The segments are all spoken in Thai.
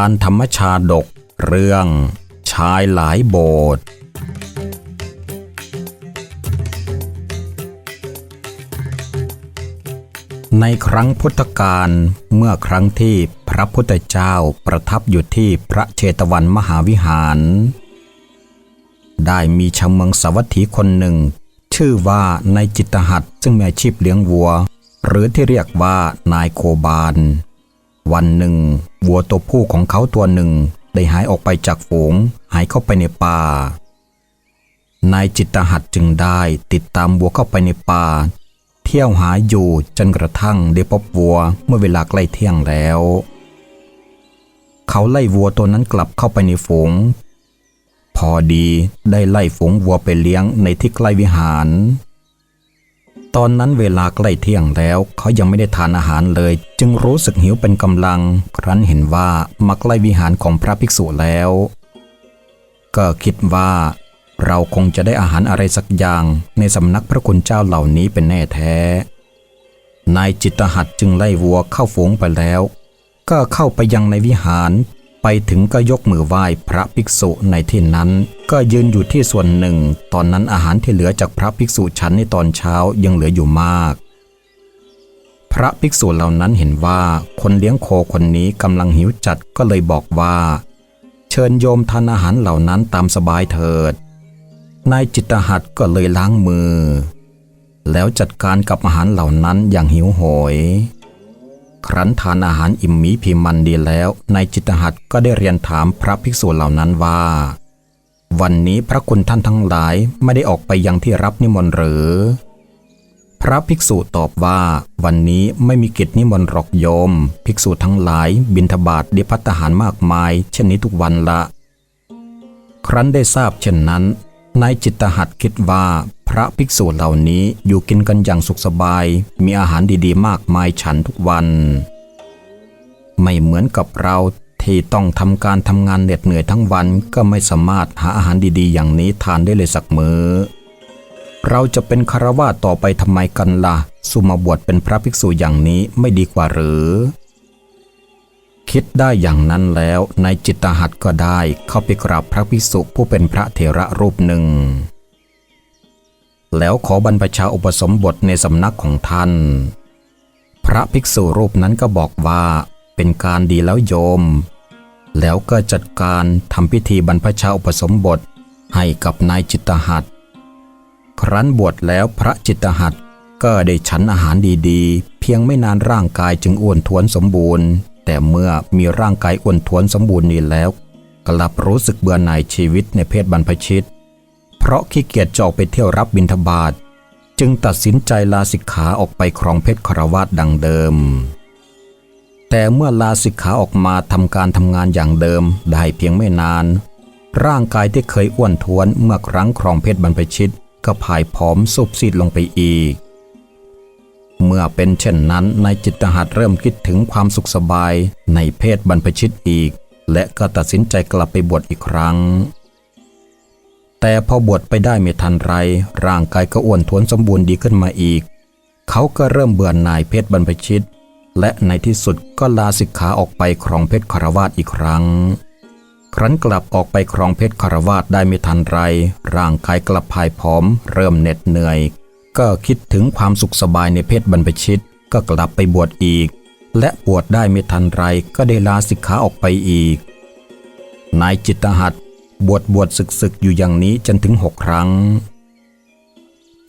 านธรรมชาดก เรื่อง ชายหลายโบสถ์ในครั้งพุทธกาลเมื่อครั้งที่พระพุทธเจ้าประทับอยู่ที่พระเชตวันมหาวิหาร ได้มีชาวเมืองสวัตถีคนหนึ่ง ชื่อว่านายจิตหัดซึ่งมีอาชีพเลี้ยงวัว หรือที่เรียกว่านายโคบาน วันหนึ่ง วัวตัวผู้ของเขาตัวหนึ่ง ได้หายออกไปจากฝูง หายเข้าไปในป่านายจิตตหัดจึงได้ติดตามวัวเข้าไปในป่า เที่ยวหาอยู่จนกระทั่งได้พบวัวเมื่อเวลาใกล้เที่ยงแล้ว เขาไล่วัวตัวนั้นกลับเข้าไปในฝูง พอดีได้ไล่ฝูงวัวไปเลี้ยงในที่ใกล้วิหาร ตอนนั้นเวลาใกล้เที่ยงแล้ว เขายังไม่ได้ทานอาหารเลย จึงรู้สึกหิวเป็นกำลัง ครั้นเห็นว่ามาใกล้วิหารของพระภิกษุแล้ว ก็คิดว่า เราคงจะได้อาหารอะไรสักอย่างในสำนักพระคุณเจ้าเหล่านี้เป็นแน่แท้ นายจิตตหัดจึงไล่วัวเข้าฝูงไปแล้ว ก็เข้าไปยังในวิหาร ไปถึงก็ยกมือไหว้พระภิกษุในที่นั้น ก็ยืนอยู่ที่ส่วนหนึ่ง ตอนนั้นอาหารที่เหลือจากพระภิกษุฉันในตอนเช้ายังเหลืออยู่มาก พระภิกษุเหล่านั้นเห็นว่าคนเลี้ยงโคคนนี้กำลังหิวจัดก็เลยบอกว่า เชิญโยมทานอาหารเหล่านั้นตามสบายเถิด นายจิตตหัดก็เลยล้างมือ แล้วจัดการกับอาหารเหล่านั้นอย่างหิวโหย ครั้นทานอาหารอิ่มมีพิมันดีแล้ว ในจิตหัดก็ได้เรียนถามพระภิกษุเหล่านั้นว่า วันนี้พระคุณท่านทั้งหลายไม่ได้ออกไปยังที่รับนิมนต์หรือ พระภิกษุตอบว่า วันนี้ไม่มีกิจนิมนต์หรอกโยม ภิกษุทั้งหลาย บิณฑบาตได้พัตหารมากมาย เช่นนี้ทุกวันละ ครั้นได้ทราบเช่นนั้น นายจิตตหัดคิดว่าพระภิกษุเหล่านี้อยู่กินกันอย่างสุขสบาย มีอาหารดีๆ มากมายฉันทุกวัน ไม่เหมือนกับเราที่ต้องทำการทำงานเหน็ดเหนื่อยทั้งวันก็ไม่สามารถหาอาหารดีๆ อย่างนี้ทานได้เลยสักมือเราจะเป็นคารวาต่อไปทำไมกันละ่ะ สุมาบวชเป็นพระภิกษุอย่างนี้ไม่ดีกว่าหรือ คิดได้อย่างนั้นแล้วในจิตตหัดก็ได้เข้าไปกราบพระภิกษุผู้เป็นพระเถระรูปหนึ่ง แล้วขอบรรพชาอุปสมบทในสำนักของท่าน พระภิกษุรูปนั้นก็บอกว่าเป็นการดีแล้วโยม แล้วก็จัดการทำพิธีบรรพชาอุปสมบทให้กับนายจิตตหัดครั้นบวชแล้วพระจิตตหัดก็ได้ฉันอาหารดีๆ เพียงไม่นานร่างกายจึงอ้วนท้วนสมบูรณ์ แต่เมื่อมีร่างกายอ้วนท้วนสมบูรณ์นี้แล้ว กลับรู้สึกเบื่อหน่ายชีวิตในเพศบรรพชิต เพราะขี้เกียจจอกไปเที่ยวรับบิณฑบาตจึงตัดสินใจลาสิกขาออกไปครองเพชรคารวาสดังเดิม แต่เมื่อลาสิกขาออกมาทำการทำงานอย่างเดิมได้เพียงไม่นาน ร่างกายที่เคยอ้วนท้วนเมื่อครั้งครองเพชรบรรพชิต ก็ผายผอมสุบซีดลงไปอีก เมื่อเป็นเช่นนั้นนายจิตหัดเริ่มคิดถึงความสุขสบายในเพศบรรพชิตอีก และก็ตัดสินใจกลับไปบวชอีกครั้ง แต่พอบวชไปได้ไม่ทันไร ร่างกายก็อ้วนท้วนสมบูรณ์ดีขึ้นมาอีก เขาก็เริ่มเบื่อหน่ายเพศบรรพชิต และในที่สุดก็ลาสิกขาออกไปครองเพชรคารวาสอีกครั้ง ครั้นกลับออกไปครองเพชรคารวาสได้ไม่ทันไร ร่างกายกลับพายผอม เริ่มเหน็ดเหนื่อย ก็คิดถึงความสุขสบายในเพศบรรพชิต ก็กลับไปบวชอีก และบวชได้ไม่ทันไรก็ได้ลาสิกขาออกไปอีก นายจิตตหัดบวชบวชศึกศึกอยู่อย่างนี้จนถึงหกครั้ง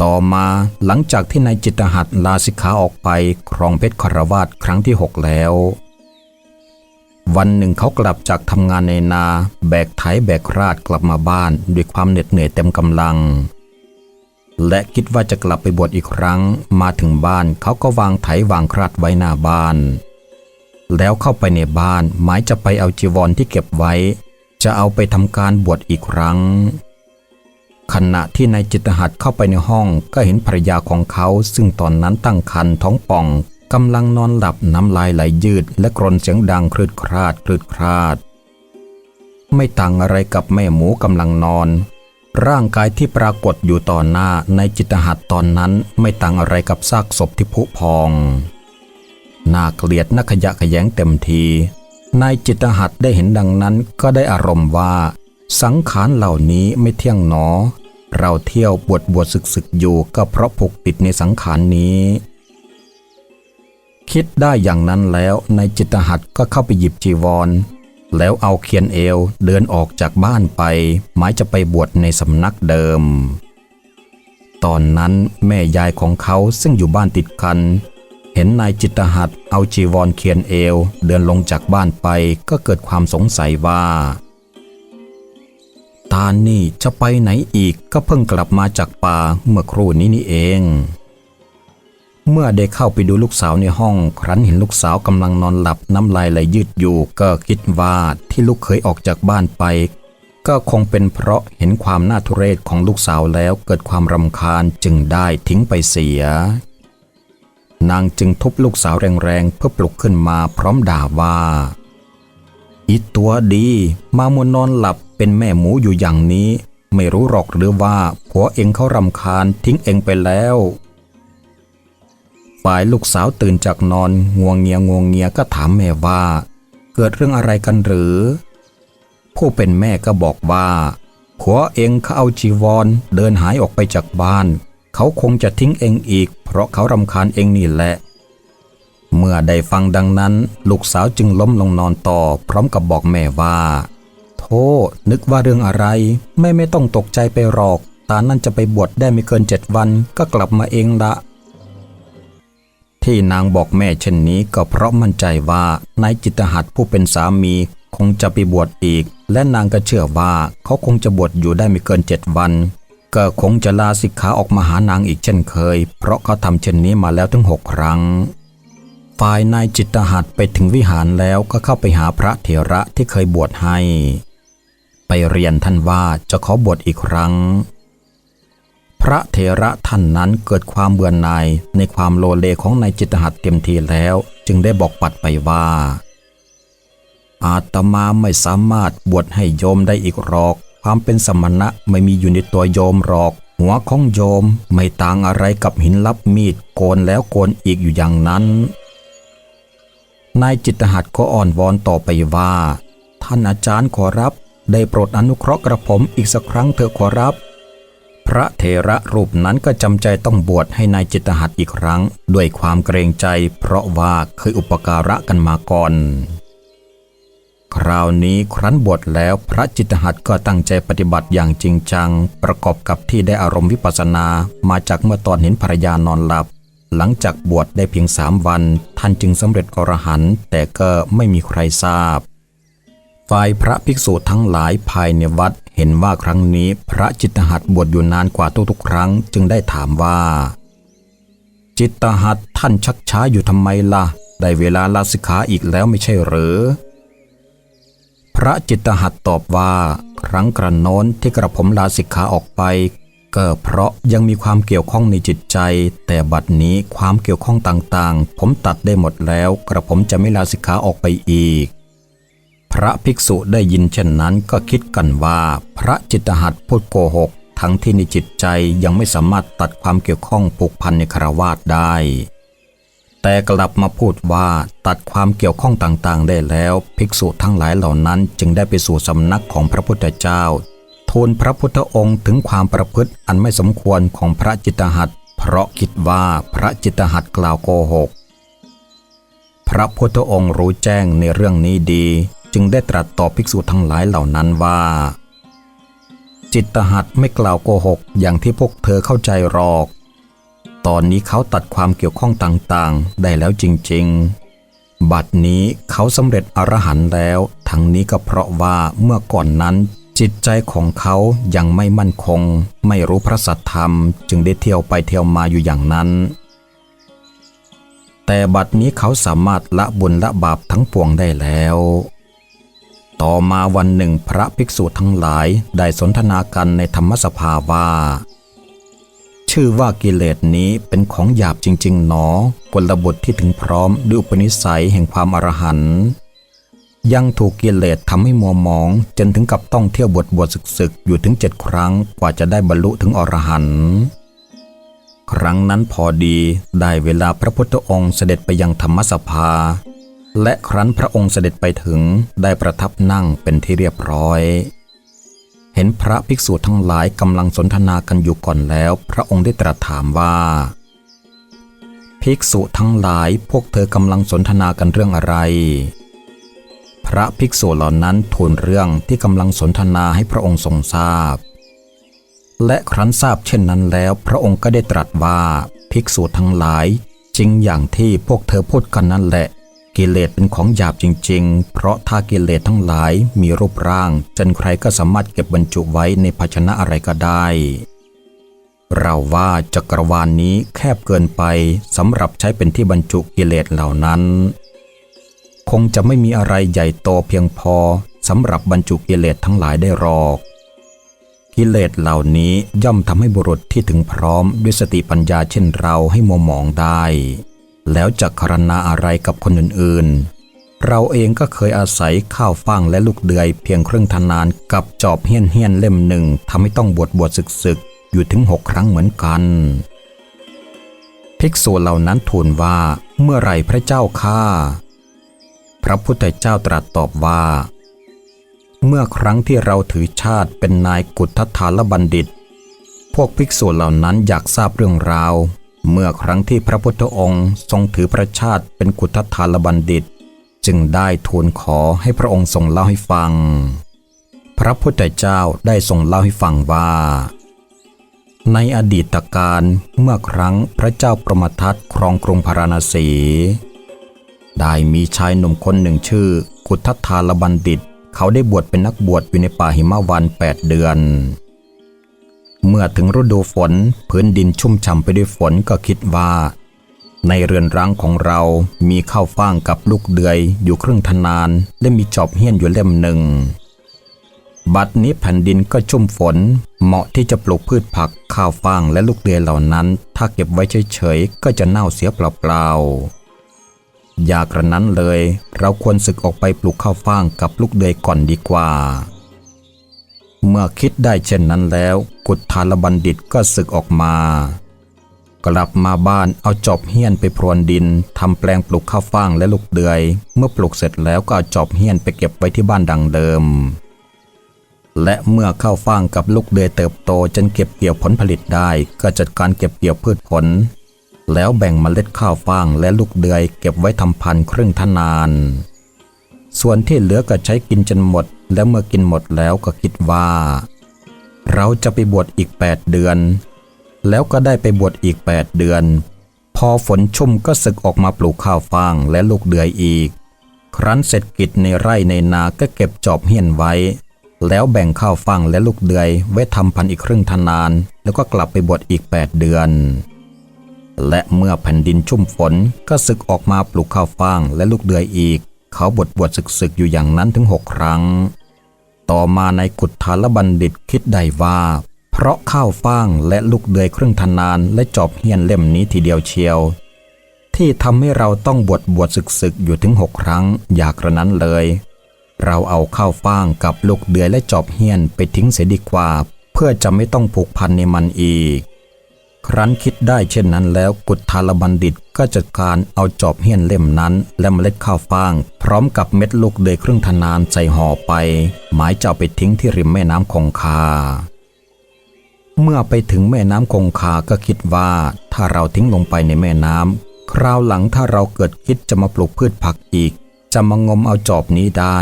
ต่อมาหลังจากที่นายจิตตหัดลาสิกขาออกไปครองเพชรคารวาสครั้งที่หกแล้ววันหนึ่งเขากลับจากทำงานในนา แบกไถแบกราดกลับมาบ้าน ด้วยความเหน็ดเหนื่อยเต็มกำลัง และคิดว่าจะกลับไปบวชอีกครั้ง มาถึงบ้านเขาก็วางไถวางคราดไว้หน้าบ้าน แล้วเข้าไปในบ้านหมายจะไปเอาจีวรที่เก็บไว้ จะเอาไปทำการบวชอีกครั้ง ขณะที่นายจิตตหัดเข้าไปในห้องก็เห็นภรรยาของเขา ซึ่งตอนนั้นตั้งครรภ์ท้องป่องกำลังนอนหลับน้ำลายไหลยืด และกรนเสียงดังคลืดคลาดคลืดคลาด ไม่ต่างอะไรกับแม่หมูกำลังนอน ร่างกายที่ปรากฏอยู่ต่อหน้าในจิตตหัดตอนนั้นไม่ต่างอะไรกับซากศพที่ผุพองน่าเกลียดนักขยะแขยงเต็มทีนายจิตหัตได้เห็นดังนั้นก็ได้อารมณ์ว่า สังขารเหล่านี้ไม่เที่ยงหนอ เราเที่ยวบวชบวชศึกศึกอยู่ก็เพราะผูกติดในสังขารนี้ คิดได้อย่างนั้นแล้วนายจิตหัตก็เข้าไปหยิบจีวร แล้วเอาเคียนเอวเดินออกจากบ้านไป หมายจะไปบวชในสำนักเดิม ตอนนั้นแม่ยายของเขาซึ่งอยู่บ้านติดกัน เห็นนายจิตหัตเอาจีวรเคียนเอวเดินลงจากบ้านไปก็เกิดความสงสัยว่าตานี่จะไปไหนอีกก็เพิ่งกลับมาจากป่าเมื่อครู่นี้นี่เอง เมื่อได้เข้าไปดูลูกสาวในห้อง ครั้นเห็นลูกสาวกำลังนอนหลับน้ำลายไหลยืดอยู่ ก็คิดว่าที่ลูกเคยออกจากบ้านไป ก็คงเป็นเพราะเห็นความน่าทุเรศของลูกสาวแล้วเกิดความรำคาญจึงได้ทิ้งไปเสีย นางจึงทุบลูกสาวแรงๆเพื่อปลุกขึ้นมาพร้อมด่าว่าอีตัวดี มามัวนอนหลับเป็นแม่หมูอยู่อย่างนี้ ไม่รู้หรอกหรือว่าผัวเองเขารำคาญทิ้งเองไปแล้ว ฝ่ายลูกสาวตื่นจากนอนงวงเงียงวงเงียก็ถามแม่ว่า เกิดเรื่องอะไรกันหรือ ผู้เป็นแม่ก็บอกว่าผัวเองเขาเอาจีวรเดินหายออกไปจากบ้าน เขาคงจะทิ้งเองอีก เพราะเขารำคาญเองนี่แหละ เมื่อได้ฟังดังนั้น ลูกสาวจึงล้มลงนอนต่อ พร้อมกับบอกแม่ว่าโธ่นึกว่าเรื่องอะไร แม่ไม่ต้องตกใจไปหรอก ตานั่นจะไปบวชได้ไม่เกินเจ็ดวันก็กลับมาเองละ ที่นางบอกแม่เช่นนี้ก็เพราะมั่นใจว่านายจิตหัตผู้เป็นสามีคงจะไปบวชอีก และนางก็เชื่อว่าเขาคงจะบวชอยู่ได้ไม่เกินเจ็ดวัน ก็คงจะลาสิกขาออกมาหานางอีกเช่นเคย เพราะเขาทำเช่นนี้มาแล้วถึงหกครั้ง ฝ่ายนายจิตหัตไปถึงวิหารแล้วก็เข้าไปหาพระเถระที่เคยบวชให้ ไปเรียนท่านว่าจะขอบวชอีกครั้ง พระเถระท่านนั้นเกิดความเบื่อหน่ายในความโลเลของนายจิตหัตเต็มทีแล้ว จึงได้บอกปัดไปว่า อาตมาไม่สามารถบวชให้โยมได้อีกหรอก ความเป็นสมณะไม่มีอยู่ในตัวโยมหรอก หัวของโยมไม่ต่างอะไรกับหินลับมีดโกนแล้วโกนอีกอยู่อย่างนั้น นายจิตหัตก็อ่อนวอนต่อไปว่า ท่านอาจารย์ขอรับ ได้โปรดอนุเคราะห์กระผมอีกสักครั้งเถอะขอรับ พระเถระรูปนั้นก็จำใจต้องบวชให้นายจิตหัตอีกครั้ง ด้วยความเกรงใจ เพราะว่าเคยอุปการะกันมาก่อน คราวนี้ครั้นบวชแล้วพระจิตหัตก็ตั้งใจปฏิบัติอย่างจริงจัง ประกอบกับที่ได้อารมณ์วิปัสสนามาจากเมื่อตอนเห็นภรรยานอนหลับ หลังจากบวชได้เพียงสามวัน ท่านจึงสำเร็จอรหันต์แต่ก็ไม่มีใครทราบฝ่ายพระภิกษุทั้งหลายภายในวัด เห็นว่าครั้งนี้พระจิตหัตบวชอยู่นานกว่าทุกๆครั้งจึงได้ถามว่า จิตหัตท่านชักช้าอยู่ทำไมล่ะ ได้เวลาลาสิกขาอีกแล้วไม่ใช่หรือ พระจิตหัตตอบว่า ครั้งกระโน้นที่กระผมลาสิกขาออกไปก็เพราะยังมีความเกี่ยวข้องในจิตใจ แต่บัดนี้ความเกี่ยวข้องต่างๆ ผมตัดได้หมดแล้ว กระผมจะไม่ลาสิกขาออกไปอีก พระภิกษุได้ยินเช่นนั้นก็คิดกันว่า พระจิตหัตพูดโกหก ทั้งที่ในจิตใจยังไม่สามารถตัดความเกี่ยวข้องผูกพันในคารวาสได้ แต่กลับมาพูดว่าตัดความเกี่ยวข้องต่างๆ ได้แล้ว ภิกษุทั้งหลายเหล่านั้นจึงได้ไปสู่สำนักของพระพุทธเจ้า ทูลพระพุทธองค์ถึงความประพฤติอันไม่สมควรของพระจิตหัตเพราะคิดว่าพระจิตหัตกล่าวโกหก พระพุทธองค์รู้แจ้งในเรื่องนี้ดี จึงได้ตรัสตอบภิกษุทั้งหลายเหล่านั้นว่า จิตตหัตไม่กล่าวโกหกอย่างที่พวกเธอเข้าใจหรอก ตอนนี้เขาตัดความเกี่ยวข้องต่างๆ ได้แล้วจริงๆ บัดนี้เขาสำเร็จอรหันต์แล้ว ทั้งนี้ก็เพราะว่าเมื่อก่อนนั้นจิตใจของเขายังไม่มั่นคง ไม่รู้พระสัทธรรม จึงได้เที่ยวไปเที่ยวมาอยู่อย่างนั้น แต่บัดนี้เขาสามารถละบุญละบาปทั้งปวงได้แล้ว ต่อมาวันหนึ่งพระภิกษุทั้งหลายได้สนทนากันในธรรมสภาว่า ชื่อว่ากิเลสนี้เป็นของหยาบจริง ๆ หนอกลบุตรที่ถึงพร้อมด้วยอุปนิสัยแห่งความอรหันต์ยังถูกกิเลสทำให้มัวหมอง จนถึงกับต้องเที่ยวบวชบวชศึกๆ อยู่ถึงเจ็ดครั้งกว่าจะได้บรรลุถึงอรหันต์ครั้งนั้นพอดีได้เวลาพระพุทธองค์เสด็จไปยังธรรมสภา และครั้นพระองค์เสด็จไปถึงได้ประทับนั่งเป็นที่เรียบร้อย เห็นพระภิกษุทั้งหลายกำลังสนทนากันอยู่ก่อนแล้ว พระองค์ได้ตรัสถามว่า ภิกษุทั้งหลายพวกเธอกำลังสนทนากันเรื่องอะไร พระภิกษุเหล่านั้นทูลเรื่องที่กำลังสนทนาให้พระองค์ทรงทราบ และครั้นทราบเช่นนั้นแล้ว พระองค์ก็ได้ตรัสว่าภิกษุทั้งหลายจริงอย่างที่พวกเธอพูดกันนั่นแหละ กิเลสเป็นของหยาบจริง ๆ เพราะถ้ากิเลสทั้งหลายมีรูปร่าง จนใครก็สามารถเก็บบรรจุไว้ในภาชนะอะไรก็ได้ เราว่าจักรวาลนนี้แคบเกินไปสำหรับใช้เป็นที่บรรจุกิเลสเหล่านั้น คงจะไม่มีอะไรใหญ่โตเพียงพอสำหรับบรรจุกิเลสทั้งหลายได้หรอก กิเลสเหล่านี้ย่อมทำให้บุรุษที่ถึงพร้อมด้วยสติปัญญาเช่นเราให้มัวหมองได้ แล้วจะคารณาอะไรกับคนอื่นๆ เราเองก็เคยอาศัยข้าวฟ่างและลูกเดือยเพียงครื่งทนานกับจอบเฮี้ยนเฮี้ยนๆเล่มหนึ่งทำให้ต้องบวชบวชศึกศึกๆอยู่ถึงหกครั้งเหมือนกัน ภิกษุเหล่านั้นทูลว่าเมื่อไรพระเจ้าข้าพระพุทธเจ้าตรัสตอบว่า เมื่อครั้งที่เราถือชาติเป็นนายกุฏทานบัณฑิต พวกภิกษุเหล่านั้นอยากทราบเรื่องราว เมื่อครั้งที่พระพุทธองค์ทรงถือพระชาติเป็นกุฏทานบัณฑิต จึงได้ทูลขอให้พระองค์ทรงเล่าให้ฟัง พระพุทธเจ้าได้ทรงเล่าให้ฟังว่า ในอดีตการเมื่อครั้งพระเจ้าประมทัตครองกรุงพาราณสี ได้มีชายหนุ่มคนหนึ่งชื่อ กุทธาลบัณฑิต เขาได้บวชเป็นนักบวชอยู่ในป่าหิมะวันแปดเดือน เมื่อถึงฤดูฝนพื้นดินชุ่มฉ่ำไปด้วยฝนก็คิดว่า ในเรือนร้างของเรามีข้าวฟ่างกับลูกเดือยอยู่ครึ่งทนาน และมีจอบเฮี้ยนอยู่เล่มหนึ่ง บัดนี้แผ่นดินก็ชุ่มฝน เหมาะที่จะปลูกพืชผักข้าวฟ่างและลูกเดือยเหล่านั้น ถ้าเก็บไว้เฉยๆก็จะเน่าเสียเปล่าๆอย่ากระนั้นเลย เราควรศึกออกไปปลูกข้าวฟ่างกับลูกเดือยก่อนดีกว่า เมื่อคิดได้เช่นนั้นแล้ว กุฏทาลบัณฑิตก็ศึกออกมา กลับมาบ้านเอาจอบเฮี้ยนไปพรวนดินทำแปลงปลูกข้าวฟ่างและลูกเดือย เมื่อปลูกเสร็จแล้วก็เอาจอบเฮี้ยนไปเก็บไว้ที่บ้านดังเดิม และเมื่อข้าวฟ่างกับลูกเดือยเติบโตจนเก็บเกี่ยวผลผลิตได้ ก็จัดการเก็บเกี่ยวพืชผล แล้วแบ่งเมล็ดข้าวฟ่างและลูกเดือย เก็บไว้ทำพันธุ์ครึ่งทนาน ส่วนที่เหลือก็ใช้กินจนหมด และเมื่อกินหมดแล้วก็คิดว่า เราจะไปบวชอีก 8 เดือน แล้วก็ได้ไปบวชอีก 8 เดือน พอฝนชุ่มก็ศึกออกมาปลูกข้าวฟ่างและลูกเดือยอีก ครั้นเสร็จกิจในไร่ในนาก็เก็บจอบเฮี้ยนไว้ แล้วแบ่งข้าวฟ่างและลูกเดือยไว้ทำพันอีกครึ่งทนาน แล้วก็กลับไปบวชอีก 8 เดือนและเมื่อแผ่นดินชุ่มฝนก็ศึกออกมาปลูกข้าวฟ่างและลูกเดือยอีก เขาบวชบวชศึกศึกๆอยู่อย่างนั้นถึงหกครั้ง ต่อมาในกุฏฐานบัณฑิตคิดได้ว่า เพราะข้าวฟ่างและลูกเดือยเครึ่องทนานและจอบเฮียนเล่มนี้ทีเดียวเชียว ที่ทำให้เราต้องบวชบวชศึกศึกๆอยู่ถึงหกครั้งอยากกระนั้นเลย เราเอาข้าวฟ่างกับลูกเดือยและจอบเฮียนไปทิ้งเสียดีกว่า เพื่อจะไม่ต้องผูกพันในมันอีก ครั้นคิดได้เช่นนั้นแล้วกุฏทาลบัณฑิตก็จัดการเอาจอบเฮี้ยนเล่มนั้น และเมล็ดข้าวฟ่าง พร้อมกับเม็ดลูกเดือยครึ่งทนานใส่ห่อไป หมายจะเอาไปทิ้งที่ริมแม่น้ำคงคา เมื่อไปถึงแม่น้ำคงคาก็คิดว่าถ้าเราทิ้งลงไปในแม่น้ำคราวหลังถ้าเราเกิดคิดจะมาปลูกพืชผักอีก จะมางมเอาจอบนี้ได้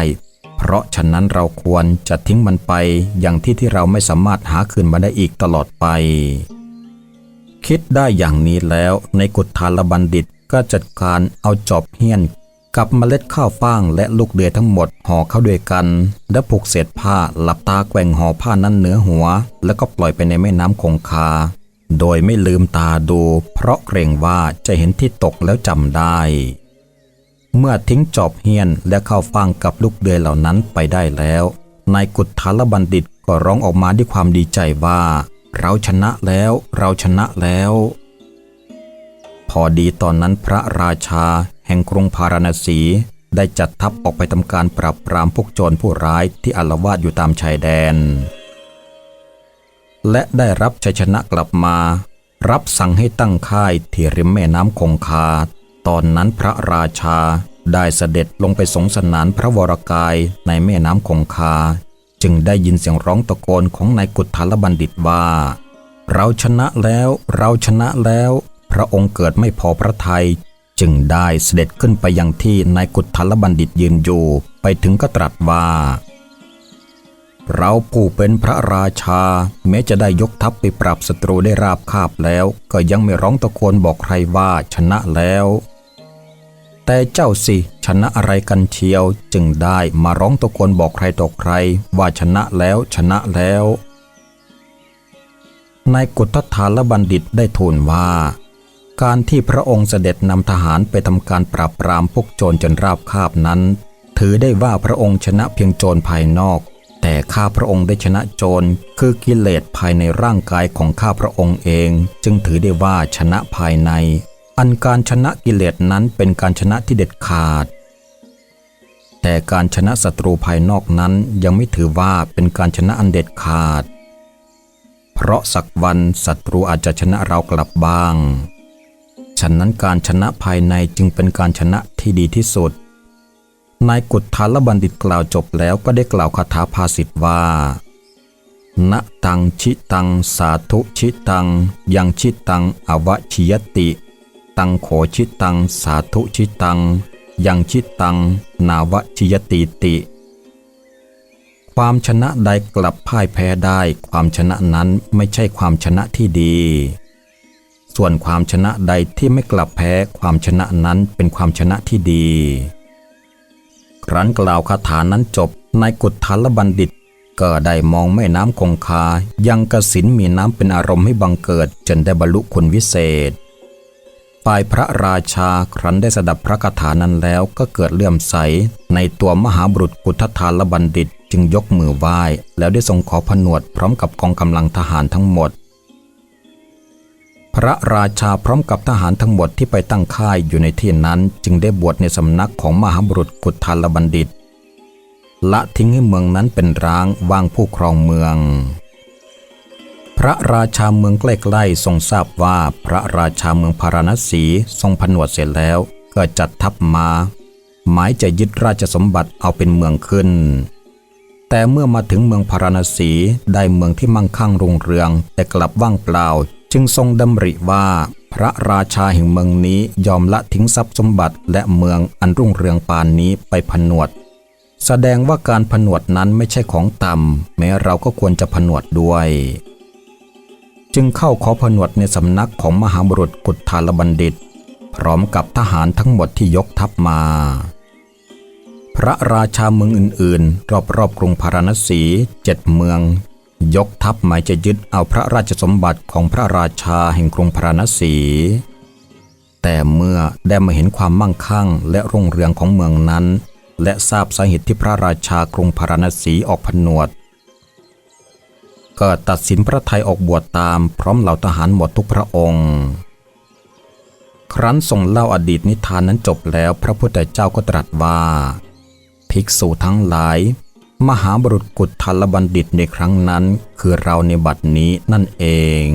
เพราะฉะนั้นเราควรจะทิ้งมันไป อย่างที่ที่เราไม่สามารถหาคืนมาได้อีกตลอดไป คิดได้อย่างนี้แล้วในกุฏฐานบัณฑิตก็จัดการเอาจอบเฮี้ยน กับเมล็ดข้าวฟ่างและลูกเดือยทั้งหมดห่อเข้าด้วยกัน และผูกเศษผ้าหลับตาแกว่งห่อผ้านั้นเหนือหัว แล้วก็ปล่อยไปในแม่น้ำคงคา โดยไม่ลืมตาดู เพราะเกรงว่าจะเห็นที่ตกแล้วจำได้ เมื่อทิ้งจอบเฮี้ยนและข้าวฟ่างกับลูกเดือยเหล่านั้นไปได้แล้วนายกุฏฐานบัณฑิตก็ร้องออกมาด้วยความดีใจว่า เราชนะแล้วเราชนะแล้ว พอดีตอนนั้นพระราชาแห่งกรุงพาราณสีได้จัดทัพออกไปทำการปราบปรามพวกโจรผู้ร้ายที่อาละวาดอยู่ตามชายแดน และได้รับชัยชนะกลับมา รับสั่งให้ตั้งค่ายที่ริมแม่น้ำคงคา ตอนนั้นพระราชาได้เสด็จลงไปสงสนานพระวรกายในแม่น้ำคงคา จึงได้ยินเสียงร้องตะโกนของนายกุฏาลบัณฑิตว่า เราชนะแล้ว เราชนะแล้ว พระองค์เกิดไม่พอพระทยัยจึงได้เสด็จขึ้นไปยังที่นายกุฏาลบัณฑิตยืนอยู่ ไปถึงก็ตรัสว่า เราผู้เป็นพระราชา แม้จะได้ยกทัพไปปราบศัตรูได้ราบคาบแล้ว ก็ยังไม่ร้องตะโกนบอกใครว่าชนะแล้ว แต่เจ้าสิ ชนะอะไรกันเชียวจึงได้มาร้องตะโกนบอกใครต่อใคร ว่าชนะแล้วชนะแล้วนายกุฏฐานละบัณฑิตได้ทูลว่า การที่พระองค์เสด็จนำทหารไปทำการปราบปรามพวกโจรจนราบคาบนั้น ถือได้ว่าพระองค์ชนะเพียงโจรภายนอก แต่ข้าพระองค์ได้ชนะโจรคือกิเลสภายในร่างกายของข้าพระองค์เอง จึงถือได้ว่าชนะภายใน อันการชนะกิเลสนั้นเป็นการชนะที่เด็ดขาด แต่การชนะศัตรูภายนอกนั้นยังไม่ถือว่าเป็นการชนะอันเด็ดขาด เพราะสักวันศัตรูอาจจะชนะเรากลับบ้างฉะนั้นการชนะภายในจึงเป็นการชนะที่ดีที่สุด นายกุฏทารบัณฑิตกล่าวจบแล้วก็ได้กล่าวคาถาภาษิตว่า ณตังชิตังสาธุชิตัง ยังชิตังอวชิยติ ตังโขชิตังสาธุชิตัง ยังชิตัง นาวชิยติติ ความชนะใดกลับพ่ายแพ้ได้ ความชนะนั้นไม่ใช่ความชนะที่ดี ส่วนความชนะใดที่ไม่กลับแพ้ความชนะนั้นเป็นความชนะที่ดี ครั้นกล่าวคาถานั้นจบนายกุฏฐานบัณฑิตก็ได้มองแม่น้ำคงคา ยังกสินมีน้ำเป็นอารมณ์ให้บังเกิดจนได้บรรลุคุณวิเศษ ฝ่ายพระราชาครั้นได้สดับพระคาถานั้นแล้วก็เกิดเลื่อมใส ในตัวมหาบุรุษกุฏฐานบัณฑิตจึงยกมือไหว้ แล้วได้ทรงขอผนวดพร้อมกับกองกำลังทหารทั้งหมด พระราชาพร้อมกับทหารทั้งหมดที่ไปตั้งค่ายอยู่ในที่นั้น จึงได้บวชในสำนักของมหาบุรุษกุฏฐานบัณฑิต ละทิ้งให้เมืองนั้นเป็นร้างว่างผู้ครองเมือง พระราชาเมืองใกล้ๆทรงทราบว่าพระราชาเมืองพาราณสีทรงผนวดเสร็จแล้วก็จัดทัพมา หมายจะยึดราชสมบัติเอาเป็นเมืองขึ้น แต่เมื่อมาถึงเมืองพาราณสีได้เมืองที่มั่งคั่งรุ่งเรือง แต่กลับว่างเปล่า จึงทรงดำริว่า พระราชาแห่งเมืองนี้ยอมละทิ้งทรัพย์สมบัติและเมืองอันรุ่งเรืองปานนี้ไปผนวด แสดงว่าการผนวดนั้นไม่ใช่ของต่ำแม้เราก็ควรจะผนวดด้วย จึงเข้าขอผนวดในสำนักของมหาบุรุษกุฏฐานบัณฑิต พร้อมกับทหารทั้งหมดที่ยกทัพมา พระราชาเมืองอื่นๆ รอบๆกรุงพาราณสีเจ็ดเมือง ยกทัพหมายจะยึดเอาพระราชสมบัติของพระราชาแห่งกรุงพาราณสีแต่เมื่อได้มาเห็นความมั่งคั่งและรุ่งเรืองของเมืองนั้น และทราบสาเหตุที่พระราชากรุงพาราณสีออกผนวด ก็ตัดสินพระไทยออกบวชตามพร้อมเหล่าทหารหมดทุกพระองค์ ครั้นทรงเล่าอดีตนิทานนั้นจบแล้วพระพุทธเจ้าก็ตรัสว่า ภิกษุทั้งหลาย มหาบุรุษกุฏทลบัณฑิตในครั้งนั้น คือเราในบัดนี้นั่นเอง